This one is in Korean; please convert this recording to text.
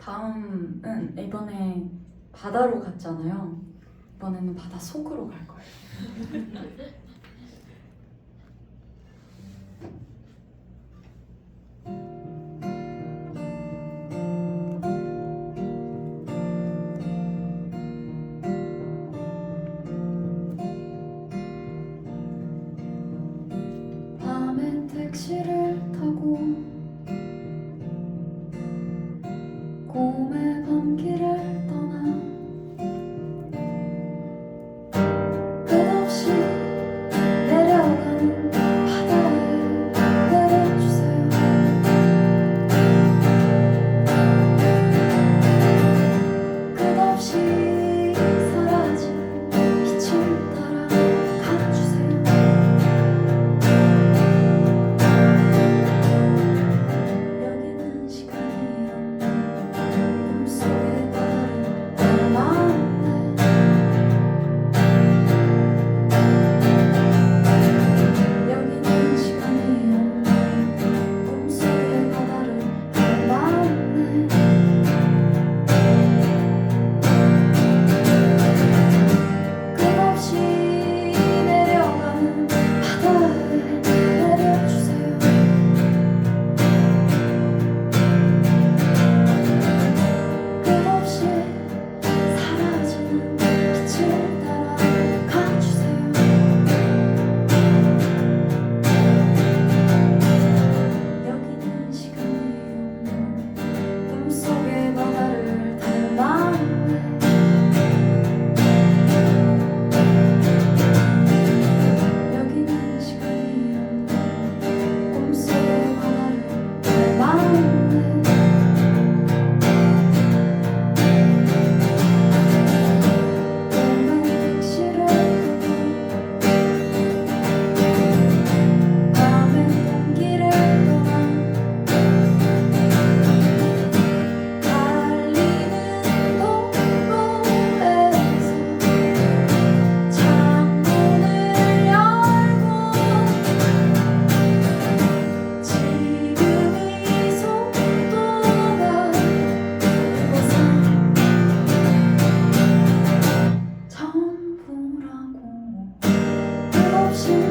다음은 이번에 바다로 갔잖아요. 이번에는 바다 속으로 갈 거예요. loves you.